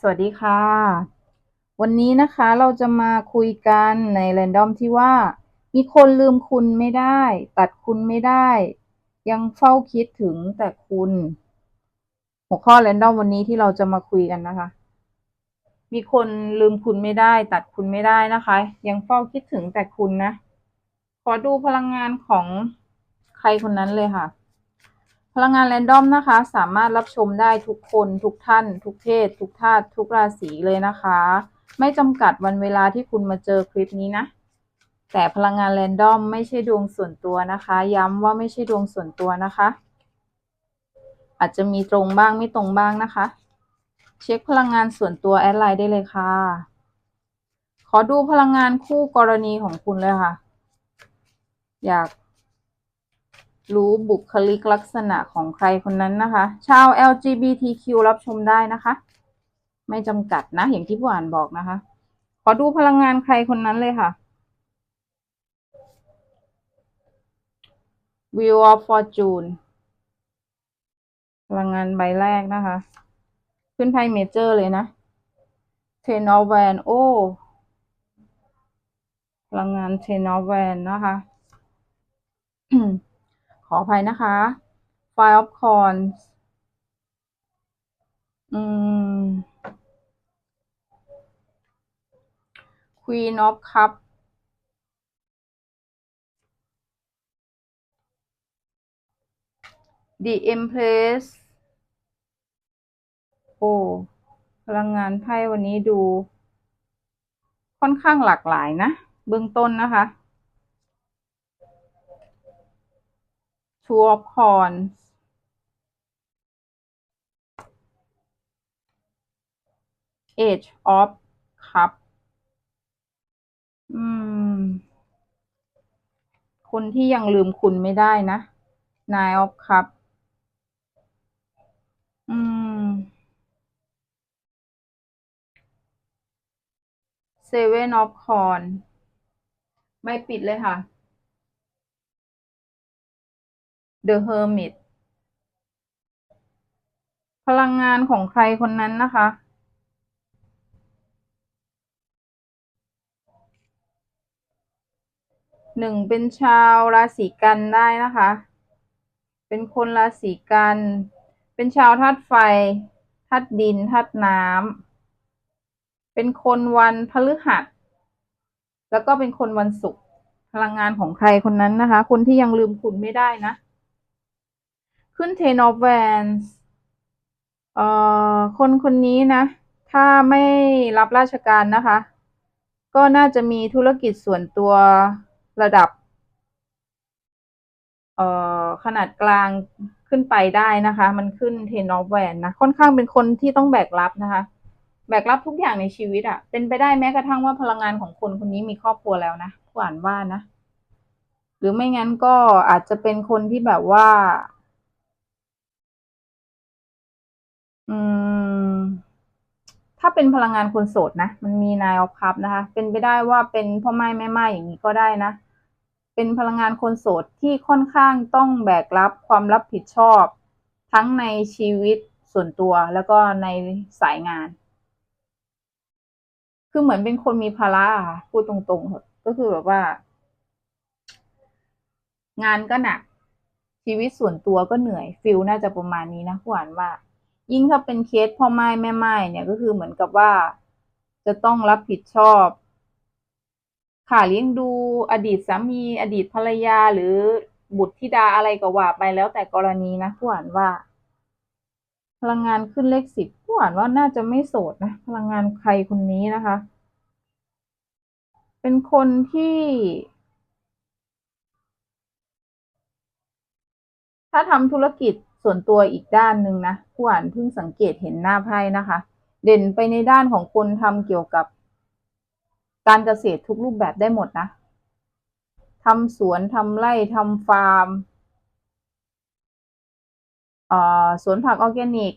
สวัสดีค่ะ วันนี้นะคะเราจะมาคุยกันในแรนดอมที่ว่า มีคนลืมคุณไม่ได้ ตัดคุณไม่ได้ ยังเฝ้าคิดถึงแต่คุณ หัวข้อแรนดอมวันนี้ที่เราจะมาคุยกันนะคะ มีคนลืมคุณไม่ได้ ตัดคุณไม่ได้นะคะ ยังเฝ้าคิดถึงแต่คุณนะ ขอดูพลังงานของใครคนนั้นเลยค่ะ พลังงานแรนดอมนะคะ สามารถรับชมได้ทุกคนทุกท่าน ทุกเพศ ทุกธาตุทุกราศีเลยนะคะ ไม่จำกัดวันเวลาที่คุณมาเจอคลิปนี้นะ แต่พลังงานแรนดอมไม่ใช่ดวงส่วนตัวนะคะ ย้ำว่าไม่ใช่ดวงส่วนตัวนะคะ อาจจะมีตรงบ้างไม่ตรงบ้างนะคะ เช็คพลังงานส่วนตัวแอดไลน์ได้เลยค่ะ ขอดูพลังงานคู่กรณีของคุณเลยค่ะ อยาก รู้บุคลิกลักษณะของใครคนนั้นนะคะ ชาว LGBTQ รับชมได้นะคะ ไม่จำกัดนะ อย่างที่ผู้อ่านบอกนะคะ ขอดูพลังงานใครคนนั้นเลยค่ะ Wheel of Fortune พลังงานใบแรกนะคะ ขึ้นไพ่เมเจอร์เลยนะ Ten of Wands โอ้พลังงาน Ten of Wands นะคะ ขออภัยนะคะ Five of cons อืม Queen of Cup The Empress โอ้ พลังงานไพ่วันนี้ดู ค่อนข้างหลากหลายนะ เบื้องต้นนะคะ Two of Wands Age of Cup อืม คนที่ยังลืมคุณไม่ได้นะ Nine of Cup อืม Seven of Coins ไม่ปิดเลยค่ะ The Hermit พลังงานของใครคนนั้นนะคะ หนึ่งเป็นชาวราศีกันได้นะคะ เป็นคนราศีกัน เป็นชาวธาตุไฟ ธาตุดิน ธาตุน้ำ เป็นคนวันพฤหัส แล้วก็เป็นคนวันศุกร์ พลังงานของใครคนนั้นนะคะ คนที่ยังลืมคุณไม่ได้นะ ขึ้น Ten of Wands เอ่อคนคนนี้นะ ถ้าไม่รับราชการนะคะ ก็น่าจะมีธุรกิจส่วนตัวระดับ เอ่อขนาดกลางขึ้นไปได้นะคะ มันขึ้น Ten of Wands นะ ค่อนข้างเป็นคนที่ต้องแบกรับนะคะแบกรับทุกอย่างในชีวิตอะเป็นไปได้แม้กระทั่งว่าพลังงานของคนคนนี้มีครอบครัวแล้วนะผู้อ่านว่านะ หรือไม่งั้นก็อาจจะเป็นคนที่แบบว่า อืม ถ้าเป็นพลังงานคนโสดนะ มันมีนายออฟคัพนะคะ เป็นไปได้ว่าเป็นพ่อไม้แม่ไม้อย่างนี้ก็ได้นะ เป็นพลังงานคนโสดที่ค่อนข้างต้องแบกรับความรับผิดชอบ ทั้งในชีวิตส่วนตัวแล้วก็ในสายงาน คือเหมือนเป็นคนมีภาระค่ะพูดตรงๆเถอะก็คือแบบว่า งานก็หนักชีวิตส่วนตัวก็เหนื่อยฟิลน่าจะประมาณนี้นะผู้อ่านว่า ยิ่งถ้าเป็นเคสพ่อไม้แม่ไม้เนี่ยก็คือเหมือนกับว่า จะต้องรับผิดชอบค่าเลี้ยงดูอดีตสามีอดีตภรรยาหรือบุตรธิดาอะไรก็ว่าไปแล้วแต่กรณีนะผู้อ่านว่า พลังงานขึ้นเลขสิบผู้อ่านว่าน่าจะไม่โสดนะ พลังงานใครคนนี้นะคะ เป็นคนที่ ถ้าทำธุรกิจส่วนตัวอีกด้านหนึ่งนะผู้อ่านเพิ่งสังเกตเห็นหน้าไพ่นะคะ เด่นไปในด้านของคนทำเกี่ยวกับ การเกษตรทุกรูปแบบได้หมดนะทำสวนทำไร่ทำฟาร์มสวนผักออร์แกนิก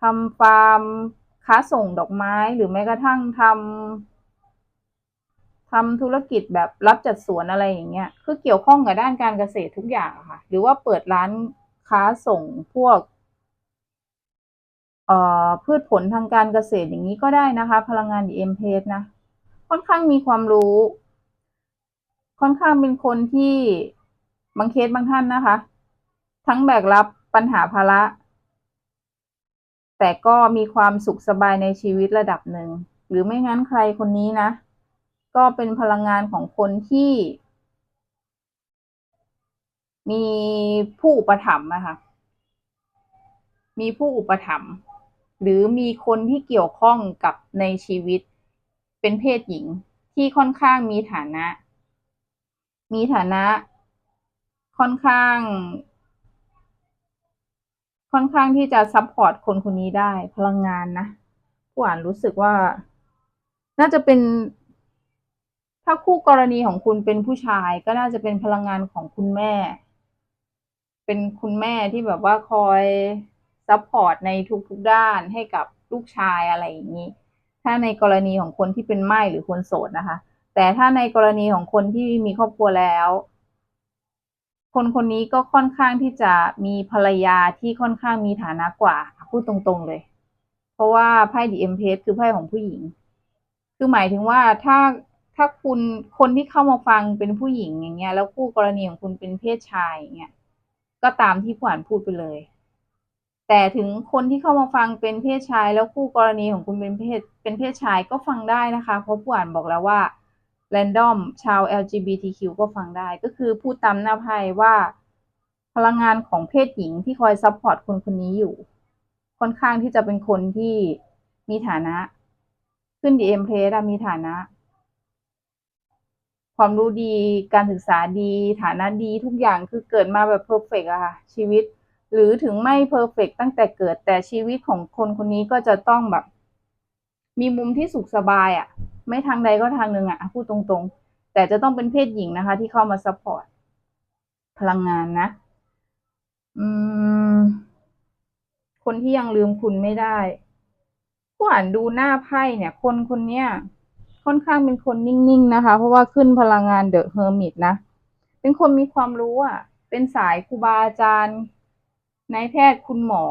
ทำฟาร์มค้าส่งดอกไม้หรือแม้กระทั่งทำทำธุรกิจแบบรับจัดสวนอะไรอย่างเงี้ย คือเกี่ยวข้องกับด้านการเกษตรทุกอย่างค่ะ หรือว่าเปิดร้าน ค้าส่งพวกพืชผลทางการเกษตรอย่างนี้ก็ได้นะคะ พลังงานดีเอ็มเพนะ ค่อนข้างมีความรู้ ค่อนข้างเป็นคนที่บางเคสบางท่านนะคะ ทั้งแบกรับปัญหาภาระ แต่ก็มีความสุขสบายในชีวิตระดับหนึ่ง หรือไม่งั้นใครคนนี้นะ ก็เป็นพลังงานของคนที่ มีผู้อุปถัมภ์นะคะมีผู้อุปถัมภ์หรือมีคนที่เกี่ยวข้องกับในชีวิต เป็นเพศหญิงที่ค่อนข้างมีฐานะ มีฐานะ ค่อนข้าง ค่อนข้างที่จะซัพพอร์ตคนคนนี้ได้พลังงานนะผู้อ่านรู้สึกว่า น่าจะเป็น ถ้าคู่กรณีของคุณเป็นผู้ชาย ก็น่าจะเป็นพลังงานของคุณแม่ เป็นคุณแม่ที่แบบว่าคอยซัพพอร์ตในทุกๆด้านให้กับลูกชายอะไรอย่างนี้ ถ้าในกรณีของคนที่เป็นไม้หรือคนโสดนะคะ แต่ถ้าในกรณีของคนที่มีครอบครัวแล้ว คนคนนี้ก็ค่อนข้างที่จะมีภรรยาที่ค่อนข้างมีฐานะกว่าพูดตรงๆเลย เพราะว่าไพ่ดีเอ็มเพสคือไพ่ของผู้หญิง คือหมายถึงว่าถ้าถ้าคุณคนที่เข้ามาฟังเป็นผู้หญิงอย่างเงี้ย แล้วคู่กรณีของคุณเป็นเพศชายอย่างเงี้ย ก็ตามที่ผู้อ่านพูดไปเลย แต่ถึงคนที่เข้ามาฟังเป็นเพศชาย แล้วคู่กรณีของคุณเป็นเพศเป็นเพศชายก็ฟังได้นะคะ เพราะผู้อ่านบอกแล้วว่า random ชาว LGBTQ ก็ฟังได้ ก็คือพูดตามหน้าไพ่ว่า พลังงานของเพศหญิงที่คอยซัพพอร์ตคนคนนี้อยู่ ค่อนข้างที่จะเป็นคนที่มีฐานะ ขึ้นดีเอ็มเพมีฐานะ ความรู้ดีการศึกษาดีฐานะดีทุกอย่างคือเกิดมาแบบเพอร์เฟกอะค่ะชีวิต หรือถึงไม่เพอร์เฟกตั้งแต่เกิดแต่ชีวิตของคนคนนี้ก็จะต้องแบบ มีมุมที่สุขสบายอะไม่ทางใดก็ทางหนึ่งอะพูดตรงๆ แต่จะต้องเป็นเพศหญิงนะคะ ที่เข้ามาซัพพอร์ตพลังงานนะอืมคนที่ยังลืมคุณไม่ได้ผู้อ่านดูหน้าไพ่เนี่ย คนคนเนี้ย ค่อนข้างเป็นคนนิ่งๆนะคะ เพราะว่าขึ้นพลังงานเดอะเฮอร์มิตนะ เป็นคนมีความรู้อะ เป็นสายครูบาอาจารย์นายแพทย์คุณหมอ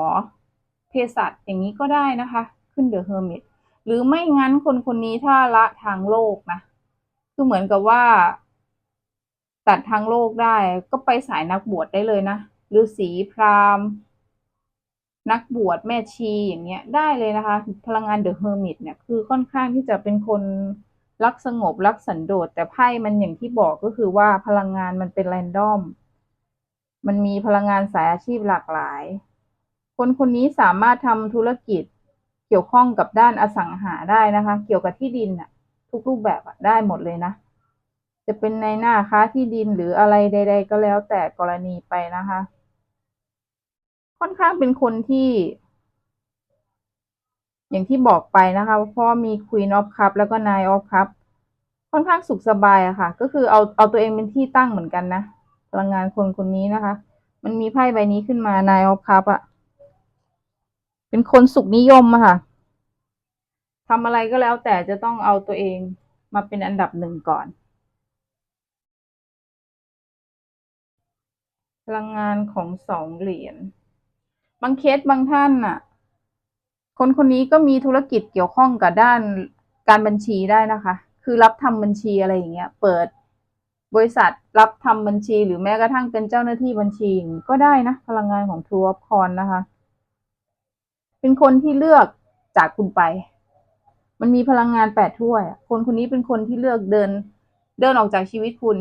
เภสัชอย่างนี้ก็ได้นะคะ ขึ้นเดอะเฮอร์มิตหรือไม่งั้นคนคนนี้ถ้าละทางโลกนะ คือเหมือนกับว่า ตัดทางโลกได้ก็ไปสายนักบวชได้เลยนะฤาษีพราหมณ์ นักบวชแม่ชีอย่างเงี้ยได้เลยนะคะ พลังงานเดอะเฮอร์มิตเนี่ยคือค่อนข้างที่จะเป็นคน รักสงบรักสันโดษแต่ไพ่มันอย่างที่บอกก็คือว่าพลังงานมันเป็นแรนดอม มันมีพลังงานสายอาชีพหลากหลาย คนคนนี้สามารถทำธุรกิจเกี่ยวข้องกับด้านอสังหาได้นะคะ เกี่ยวกับที่ดินอะทุกรูปแบบอะได้หมดเลยนะ จะเป็นในหน้าค้าที่ดินหรืออะไรใด ๆ ก็แล้วแต่กรณีไปนะคะ ค่อนข้างเป็นคนที่ อย่างที่บอกไปนะคะเพราะมี Queen of Cup แล้วก็ Nine of Cup ค่อนข้างสุขสบายอะค่ะ ก็คือเอาเอาตัวเองเป็นที่ตั้งเหมือนกันนะพลังงานคนคนนี้นะคะ มันมีไพ่ใบนี้ขึ้นมา Nine of Cup อะเป็นคนสุขนิยมอะค่ะทำอะไรก็แล้วแต่จะต้องเอาตัวเองมาเป็นอันดับหนึ่งก่อน พลังงานของสองเหรียญบางเคสบางท่านน่ะ คนคนนี้ก็มีธุรกิจเกี่ยวข้องกับด้านการบัญชีได้นะคะ คือรับทำบัญชีอะไรอย่างเงี้ย เปิดบริษัทรับทำบัญชีหรือแม้กระทั่งเป็นเจ้าหน้าที่บัญชีก็ได้นะ พลังงานของทัวร์คอนนะคะ เป็นคนที่เลือกจากคุณไป มันมีพลังงานแปดถ้วย คนคนนี้เป็นคนที่เลือกเดิน เดินออกจากชีวิตคุณ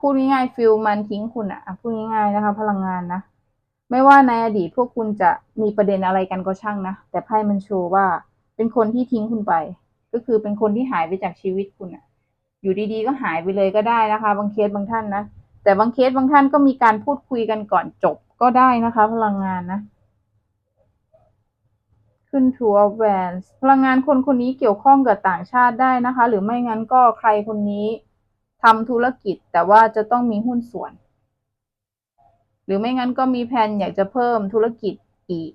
พูดง่ายๆฟิลมันทิ้งคุณอะพูดง่ายๆนะคะ พลังงานนะ ไม่ว่าในอดีตพวกคุณจะมีประเด็นอะไรกันก็ช่างนะ แต่ไพ่มันโชว์ว่า เป็นคนที่ทิ้งคุณไป ก็คือเป็นคนที่หายไปจากชีวิตคุณอะอยู่ดีๆ ก็หายไปเลยก็ได้นะคะ บางเคสบางท่านนะ แต่บางเคสบางท่านก็มีการพูดคุยกันก่อนจบก็ได้นะคะ พลังงานนะ ขึ้นทัวร์แวนพลังงานคนคนนี้เกี่ยวข้องกับต่างชาติได้นะคะ หรือไม่งั้นก็ใครคนนี้ทำธุรกิจแต่ว่าจะต้องมีหุ้นส่วน หรือไม่งั้นก็มีแผนอยากจะเพิ่มธุรกิจอีก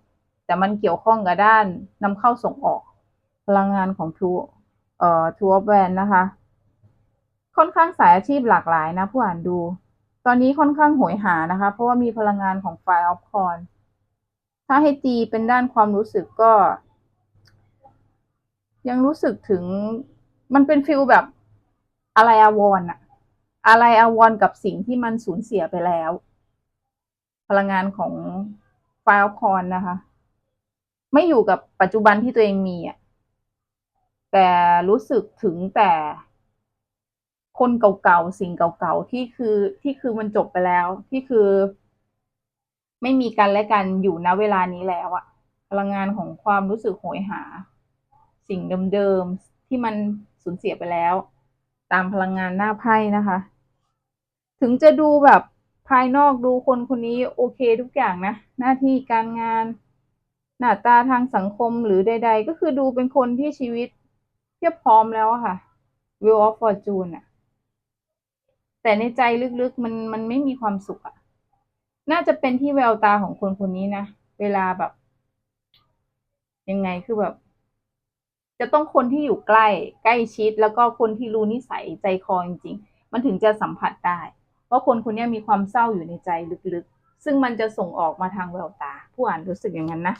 แต่มันเกี่ยวข้องกับด้านนำเข้าส่งออกพลังงานของทัวเอ่อทัวร์แวนนะคะ ค่อนข้างสายอาชีพหลากหลายนะผู้อ่านดู ตอนนี้ค่อนข้างโหยหานะคะ เพราะว่ามีพลังงานของไฟออฟคอนถ้าให้ตีเป็นด้านความรู้สึกก็ ยังรู้สึกถึงมันเป็นฟิลแบบอะไรอาวรอะอะไรอาวรกับสิ่งที่มันสูญเสียไปแล้ว พลังงานของไฟล์คอนนะคะ ไม่อยู่กับปัจจุบันที่ตัวเองมีอะแต่รู้สึกถึงแต่คนเก่าๆสิ่งเก่าๆที่คือที่คือมันจบไปแล้ว ที่คือ ไม่มีกันและกันอยู่ณเวลานี้แล้วอะพลังงานของความรู้สึกโหยหา สิ่งเดิมๆที่มันสูญเสียไปแล้ว ตามพลังงานหน้าไพ่นะคะ ถึงจะดูแบบ ภายนอกดูคนคนนี้โอเคทุกอย่างนะ หน้าที่การงาน หน้าตาทางสังคมหรือใด ๆ ก็คือดูเป็นคนที่ชีวิตเพียบพร้อมแล้วค่ะ Wheel of Fortune อะแต่ในใจลึกๆมันมันไม่มีความสุขอะน่าจะเป็นที่แววตาของคนคนนี้นะ เวลาแบบ ยังไงคือแบบ จะต้องคนที่อยู่ใกล้ ใกล้ชิด แล้วก็คนที่รู้นิสัยใจคอจริงๆ มันถึงจะสัมผัสได้ ว่าคนคนนี้มีความเศร้าอยู่ในใจลึกๆ ซึ่งมันจะส่งออกมาทางแววตา ผู้อ่านรู้สึกอย่างนั้นนะ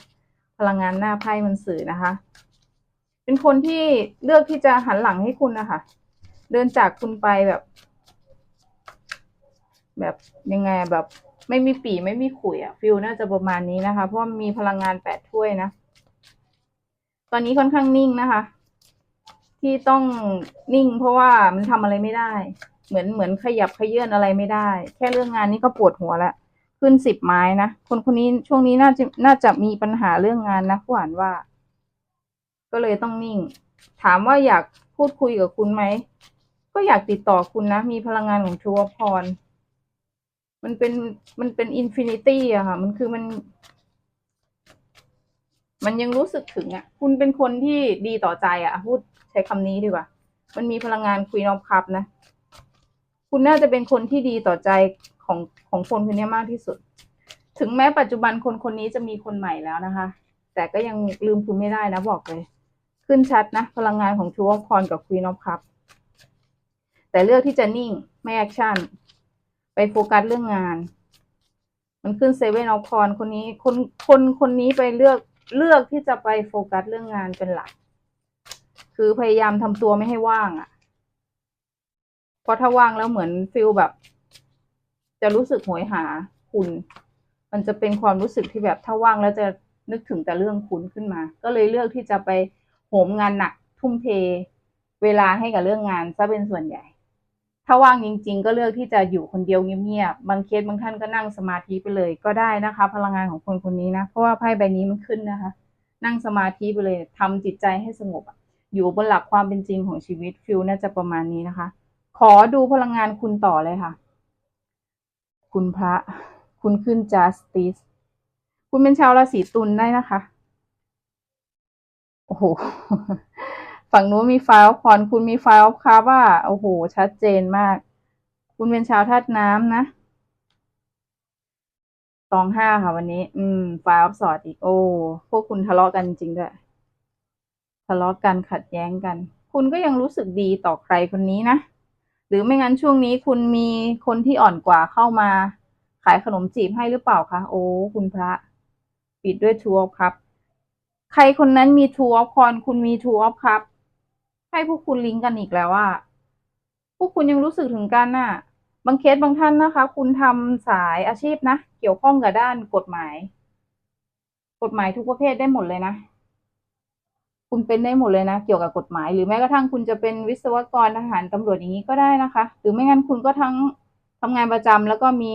พลังงานหน้าไพ่มันสื่อนะคะ เป็นคนที่เลือกที่จะหันหลังให้คุณนะคะ เดินจากคุณไปแบบ แบบยังไงแบบไม่มีปีไม่มีขุยอะฟิลน่าจะประมาณนี้นะคะ เพราะมีพลังงานแปดถ้วยนะ ตอนนี้ค่อนข้างนิ่งนะคะ ที่ต้องนิ่งเพราะว่ามันทำอะไรไม่ได้ เหมือนเหมือนขยับขยื่นอะไรไม่ได้ แค่เรื่องงานนี้ก็ปวดหัวแล้วขึ้นสิบไม้นะคนคนนี้ช่วงนี้น่าจะน่าจะมีปัญหาเรื่องงานนะผู้อ่านว่า ก็เลยต้องนิ่ง ถามว่าอยากพูดคุยกับคุณไหมก็อยากติดต่อคุณนะ มีพลังงานของชัวพร มันเป็นมันเป็นอินฟินิตี้อะค่ะ มันคือมัน มันยังรู้สึกถึงอะคุณเป็นคนที่ดีต่อใจอะพูดใช้คำนี้ดีกว่า มันมีพลังงานคุยนอ f คัพนะ คุณน่าจะเป็นคนที่ดีต่อใจของของคนคนนี้มากที่สุด ถึงแม้ปัจจุบันคนคนนี้จะมีคนใหม่แล้วนะคะ แต่ก็ยังลืมคุณไม่ได้นะบอกเลย ขึ้นชัดนะ พลังงานของชูวอคอนกับควีนอ f คัพแต่เลือกที่จะนิ่งไม่แอคชั่น ไปโฟกัสเรื่องงาน มันขึ้นเซเว่นออฟคอนคนนี้คนคนคนนี้ไปเลือกเลือกที่จะไปโฟกัสเรื่องงานเป็นหลัก คือพยายามทำตัวไม่ให้ว่างอะ่ะ ราะถ้าว่างแล้วเหมือนฟิลแบบ จะรู้สึกโหยหาคุณ มันจะเป็นความรู้สึกที่แบบถ้าว่างแล้วจะนึกถึงแต่เรื่องคุณขึ้นมา ก็เลยเลือกที่จะไปโหมงานหนักทุ่มเทเวลาให้กับเรื่องงานซะเป็นส่วนใหญ่ ถ้าว่างจริง ๆ ก็เลือกที่จะอยู่คนเดียวเงียบๆ บางเคสบางท่านก็นั่งสมาธิไปเลยก็ได้นะคะ พลังงานของคนคนนี้นะ เพราะว่าไพ่ใบนี้มันขึ้นนะคะ นั่งสมาธิไปเลยทำจิตใจให้สงบ อยู่บนหลักความเป็นจริงของชีวิตฟิลน่าจะประมาณนี้นะคะ ขอดูพลังงานคุณต่อเลยค่ะ คุณพระ คุณขึ้น justice คุณเป็นชาวราศีตุลได้นะคะ โอ้โห ฝั่งนู้นมีไฟล์ออฟคอน คุณมีไฟล์ออฟคาว่า โอ้โห ชัดเจนมาก คุณเป็นชาวธาตุน้ำนะสองห้าค่ะ วันนี้ อืม ไฟล์ออฟสอดอีก โอ้ พวกคุณทะเลาะกันจริงด้วย ทะเลาะกันขัดแย้งกัน คุณก็ยังรู้สึกดีต่อใครคนนี้นะ หรือไม่งั้นช่วงนี้คุณมีคนที่อ่อนกว่าเข้ามา ขายขนมจีบให้หรือเปล่าคะโอ้คุณพระ ปิดด้วยทูออฟครับ ใครคนนั้นมีทูออฟคอนคุณมีทูออฟครับ ให้พวกคุณลิงก์กันอีกแล้วว่าพวกคุณยังรู้สึกถึงกันน่ะ บางเคสบางท่านนะคะ คุณทำสายอาชีพนะ เกี่ยวข้องกับด้านกฎหมาย กฎหมายทุกประเภทได้หมดเลยนะ คุณเป็นได้หมดเลยนะ เกี่ยวกับกฎหมาย หรือแม้กระทั่งคุณจะเป็นวิศวกรทหารตำรวจอย่างนี้ก็ได้นะคะ หรือไม่งั้นคุณก็ทั้งทำงานประจำแล้วก็มี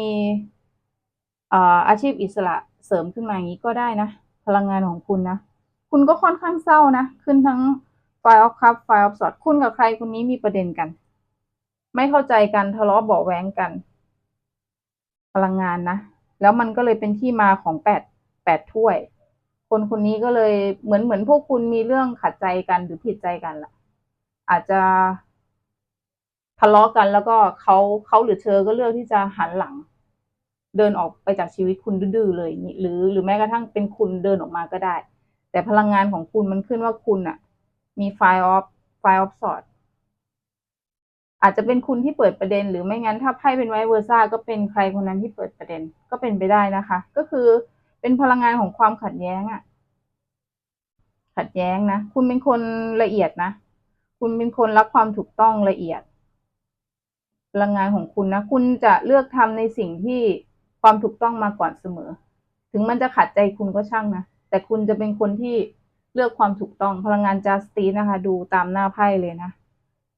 อาชีพอิสระเสริมขึ้นมาอย่างนี้ก็ได้นะ พลังงานของคุณนะ คุณก็ค่อนข้างเศร้านะ ขึ้นทั้ง Fire of Cup Fire of sword คุณกับใครคนนี้มีประเด็นกัน ไม่เข้าใจกันทะเลาะเบาะแว้งกัน พลังงานนะ แล้วมันก็เลยเป็นที่มาของแปดแปดถ้วย คนคนนี้ก็เลยเหมือนเหมือนพวกคุณมีเรื่องขัดใจกันหรือผิดใจกันล่ะ อาจจะทะเลาะกันแล้วก็เขาเขาหรือเธอก็เลือกที่จะหันหลัง เดินออกไปจากชีวิตคุณดื้อเลยนี้หรือหรือแม้กระทั่งเป็นคุณเดินออกมาก็ได้ แต่พลังงานของคุณมันขึ้นว่าคุณอะมีไฟออฟไฟออฟสอดอาจจะเป็นคุณที่เปิดประเด็น หรือไม่งั้นถ้าไพ่เป็นไวเวอร์ซ่าก็เป็นใครคนนั้นที่เปิดประเด็นก็เป็นไปได้นะคะ ก็คือ เป็นพลังงานของความขัดแย้งอะขัดแย้งนะ คุณเป็นคนละเอียดนะ คุณเป็นคนรักความถูกต้องละเอียด พลังงานของคุณนะ คุณจะเลือกทำในสิ่งที่ความถูกต้องมาก่อนเสมอ ถึงมันจะขัดใจคุณก็ช่างนะ แต่คุณจะเป็นคนที่เลือกความถูกต้อง พลังงานจัสตินะคะ ดูตามหน้าไพ่เลยนะ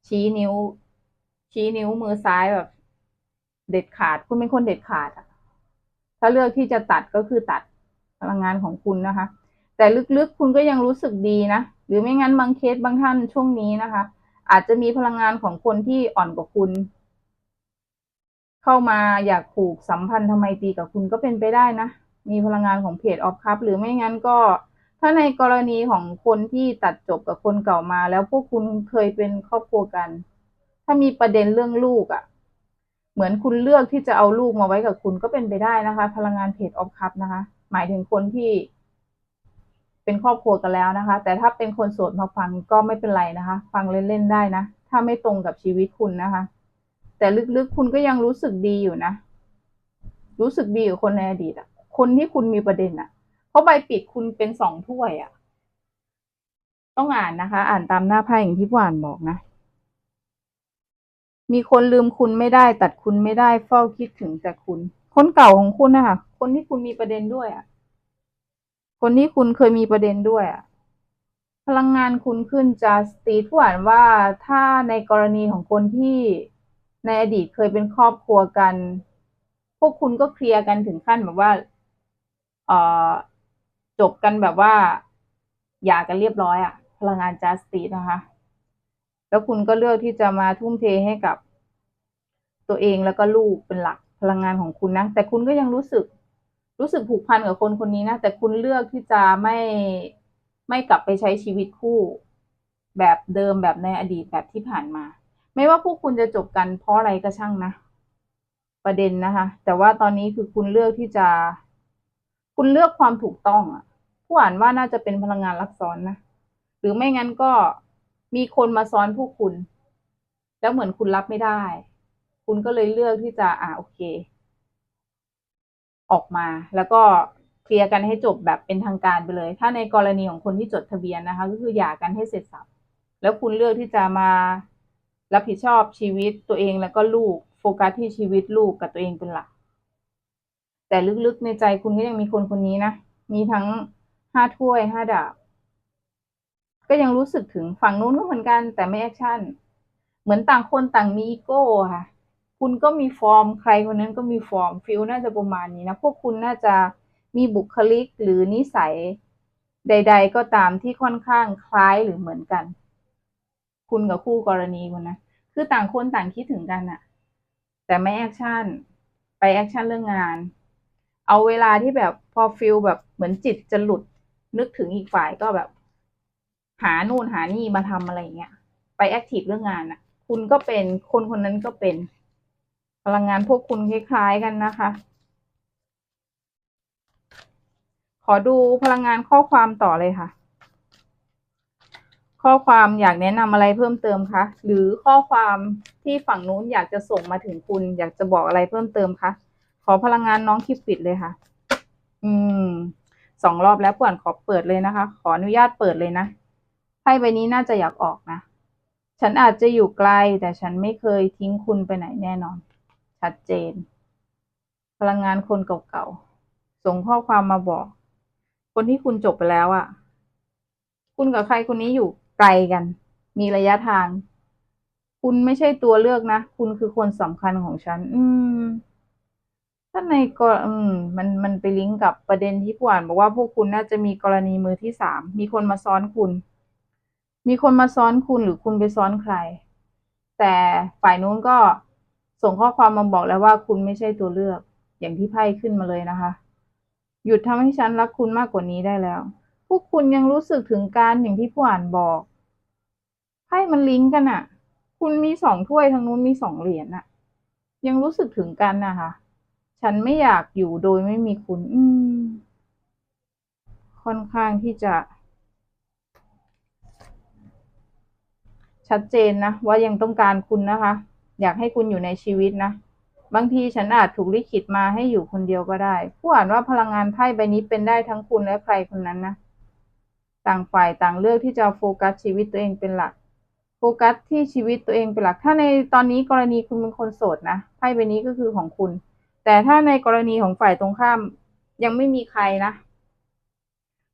ชี้นิ้ว ชี้นิ้วมือซ้ายแบบ เด็ดขาด คุณเป็นคนเด็ดขาดอะถ้าเลือกที่จะตัดก็คือตัด พลังงานของคุณนะคะ แต่ลึกๆคุณก็ยังรู้สึกดีนะ หรือไม่งั้นบางเคสบางท่านช่วงนี้นะคะ อาจจะมีพลังงานของคนที่อ่อนกว่าคุณ เข้ามาอยากผูกสัมพันธ์ทำไมตีกับคุณก็เป็นไปได้นะ มีพลังงานของเพจออฟคัพหรือไม่งั้นก็ถ้าในกรณีของคนที่ตัดจบกับคนเก่ามา แล้วพวกคุณเคยเป็นครอบครัวกัน ถ้ามีประเด็นเรื่องลูกอะ่ะ เหมือนคุณเลือกที่จะเอาลูกมาไว้กับคุณก็เป็นไปได้นะคะ พลังงานเพจออฟคัพนะคะ หมายถึงคนที่ เป็นครอบครัวกันแล้วนะคะ แต่ถ้าเป็นคนโสดมาฟังก็ไม่เป็นไรนะคะ ฟังเล่นๆได้นะ ถ้าไม่ตรงกับชีวิตคุณนะคะ แต่ลึกๆคุณก็ยังรู้สึกดีอยู่นะ รู้สึกดีกับคนในอดีตอะคนที่คุณมีประเด็นอะเพราะใบปิดคุณเป็นสองถ้วยอะต้องอ่านนะคะ อ่านตามหน้าไพ่อย่างที่ผู้อ่านบอกนะมีคนลืมคุณไม่ได้ตัดคุณไม่ได้เฝ้าคิดถึงแต่คุณ คนเก่าของคุณนะคะคนที่คุณมีประเด็นด้วยอะคนที่คุณเคยมีประเด็นด้วยอะพลังงานคุณขึ้นจะสตีผู้อ่านว่าถ้าในกรณีของคนที่ในอดีตเคยเป็นครอบครัวกัน พวกคุณก็เคลียร์กันถึงขั้นแบบว่า เอ่อ จบกันแบบว่าหย่ากันเรียบร้อยอะพลังงานจัสติสนะคะ แล้วคุณก็เลือกที่จะมาทุ่มเทให้กับตัวเองแล้วก็ลูกเป็นหลักพ ลังงานของคุณนะ แต่คุณก็ยังรู้สึก รู้สึกผูกพันกับคนคนนี้นะ แต่คุณเลือกที่จะไม่ไม่กลับไปใช้ชีวิตคู่ แบบเดิมแบบในอดีตแบบที่ผ่านมา ไม่ว่าพวกคุณจะจบกันเพราะอะไรก็ช่างนะ ประเด็นนะคะ แต่ว่าตอนนี้คือคุณเลือกที่จะ คุณเลือกความถูกต้องอะ ผู้อ่านว่าน่าจะเป็นพลังงานลักซ้อนนะ หรือไม่งั้นก็มีคนมาซ้อนพวกคุณ แล้วเหมือนคุณรับไม่ได้ คุณก็เลยเลือกที่จะอ่าโอเค ออกมาแล้วก็เคลียร์กันให้จบแบบเป็นทางการไปเลย ถ้าในกรณีของคนที่จดทะเบียนนะคะ ก็คือหย่ากันให้เสร็จสับแล้วคุณเลือกที่จะมารับผิดชอบชีวิตตัวเองแล้วก็ลูกโฟกัสที่ชีวิตลูกกับตัวเองเป็นหลัก แต่ลึกๆในใจคุณก็ยังมีคนคนนี้นะ มีทั้งห้าถ้วยห้าดาบ ก็ยังรู้สึกถึงฝั่งนู้นก็เหมือนกันแต่ไม่แอคชั่น เหมือนต่างคนต่างมีอีโก้ค่ะ คุณก็มีฟอร์ม ใครคนนั้นก็มีฟอร์มฟิลน่าจะประมาณนี้นะ พวกคุณน่าจะมีบุคลิกหรือนิสัยใด ๆ ก็ตามที่ค่อนข้างคล้ายหรือเหมือนกัน คุณกับคู่กรณีคุณนะ คือต่างคนต่างคิดถึงกันอะแต่ไม่แอคชั่น ไปแอคชั่นเรื่องงาน เอาเวลาที่แบบพอฟิลแบบเหมือนจิตจะหลุด นึกถึงอีกฝ่ายก็แบบ หานู่นหานี่มาทำอะไรเงี้ย ไปแอคทีฟเรื่องงานอะคุณก็เป็นคนคนนั้นก็เป็น พลังงานพวกคุณคล้าย ๆ กันนะคะ ขอดูพลังงานข้อความต่อเลยค่ะ ข้อความอยากแนะนำอะไรเพิ่มเติมคะ หรือข้อความที่ฝั่งนู้นอยากจะส่งมาถึงคุณ อยากจะบอกอะไรเพิ่มเติมคะ ขอพลังงานน้องคิดปิดเลยค่ะ อืม สองรอบแล้วป่วนขอเปิดเลยนะคะ ขออนุญาตเปิดเลยนะไพ่ใบนี้น่าจะอยากออกนะ ฉันอาจจะอยู่ไกลแต่ฉันไม่เคยทิ้งคุณไปไหนแน่นอน ชัดเจน พลังงานคนเก่าๆส่งข้อความมาบอก คนที่คุณจบไปแล้วอะ่ะ คุณกับใครคนนี้อยู่ไกลกัน มีระยะทาง คุณไม่ใช่ตัวเลือกนะ คุณคือคนสำคัญของฉัน อืมถ้าในกรอืม มันมันไปลิงก์กับประเด็นที่ผู้อ่านบอกว่าพวกคุณน่าจะมีกรณีมือที่สามมีคนมาซ้อนคุณ มีคนมาซ้อนคุณหรือคุณไปซ้อนใคร แต่ฝ่ายนู้นก็ ส่งข้อความมาบอกแล้วว่าคุณไม่ใช่ตัวเลือก อย่างที่ไพ่ขึ้นมาเลยนะคะ หยุดทำให้ฉันรักคุณมากกว่านี้ได้แล้ว พวกคุณยังรู้สึกถึงการอย่างที่ผู้อ่านบอกไพ่มันลิงก์กันอะคุณมีสองถ้วยทางนู้นมีสองเหรียญอะยังรู้สึกถึงกันนะคะ ฉันไม่อยากอยู่โดยไม่มีคุณ อืม ค่อนข้างที่จะ ชัดเจนนะว่ายังต้องการคุณนะคะ อยากให้คุณอยู่ในชีวิตนะ บางทีฉันอาจถูกลิขิตมาให้อยู่คนเดียวก็ได้ ผู้อ่านว่าพลังงานไพ่ใบนี้เป็นได้ทั้งคุณและใครคนนั้นนะ ต่างฝ่ายต่างเลือกที่จะโฟกัสชีวิตตัวเองเป็นหลัก โฟกัสที่ชีวิตตัวเองเป็นหลัก ถ้าในตอนนี้กรณีคุณเป็นคนโสดนะ ไพ่ใบนี้ก็คือของคุณ แต่ถ้าในกรณีของฝ่ายตรงข้ามยังไม่มีใครนะ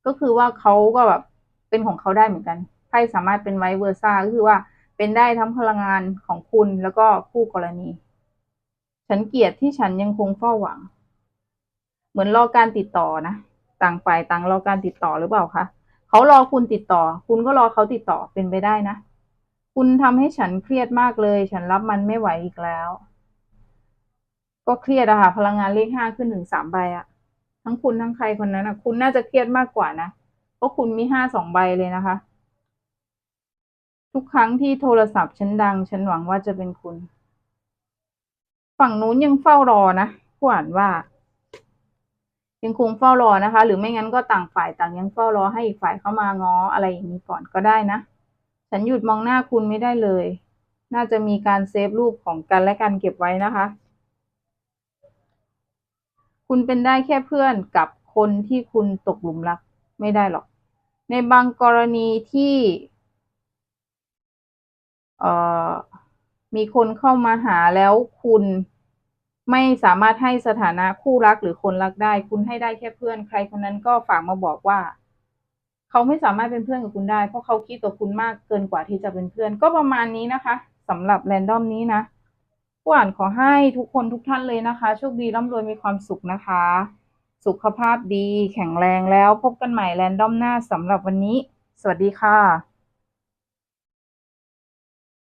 ก็คือว่าเขาก็แบบเป็นของเขาได้เหมือนกัน ไพ่สามารถเป็นไวเวอร์ซ่าก็คือว่า เป็นได้ทั้งพลังงานของคุณแล้วก็คู่กรณี ฉันเกลียดที่ฉันยังคงเฝ้าหวัง เหมือนรอการติดต่อนะ ต่างฝ่ายต่างรอการติดต่อหรือเปล่าคะเขารอคุณติดต่อ คุณก็รอเขาติดต่อเป็นไปได้นะ คุณทำให้ฉันเครียดมากเลย ฉันรับมันไม่ไหวอีกแล้ว ก็เครียดอะค่ะ พลังงานเลขห้าขึ้นถึงสามใบอะทั้งคุณทั้งใครคนนั้นอะคุณน่าจะเครียดมากกว่านะ เพราะคุณมีห้าสองใบเลยนะคะ ทุกครั้งที่โทรศัพท์ฉันดัง ฉันหวังว่าจะเป็นคุณ ฝั่งนู้นยังเฝ้ารอนะผู้อ่านว่า ยังคงเฝ้ารอนะคะ หรือไม่งั้นก็ต่างฝ่ายต่างยังเฝ้ารอให้อีกฝ่ายเข้ามาง้ออะไรอย่างนี้ก่อนก็ได้นะ ฉันหยุดมองหน้าคุณไม่ได้เลย น่าจะมีการเซฟรูปของกันและกันเก็บไว้นะคะ คุณเป็นได้แค่เพื่อนกับคนที่คุณตกหลุมรัก ไม่ได้หรอก ในบางกรณีที่ มีคนเข้ามาหาแล้วคุณไม่สามารถให้สถานะคู่รักหรือคนรักได้ คุณให้ได้แค่เพื่อนใครคนนั้นก็ฝากมาบอกว่า เขาไม่สามารถเป็นเพื่อนกับคุณได้ เพราะเขาคิดตัวคุณมากเกินกว่าที่จะเป็นเพื่อน ก็ประมาณนี้นะคะสำหรับแรนดอมนี้นะผู้อ่านขอให้ทุกคนทุกท่านเลยนะคะโชคดีร่ำรวยมีความสุขนะคะ สุขภาพดีแข็งแรงแล้วพบกันใหม่แรนดอมหน้าสำหรับวันนี้ สวัสดีค่ะ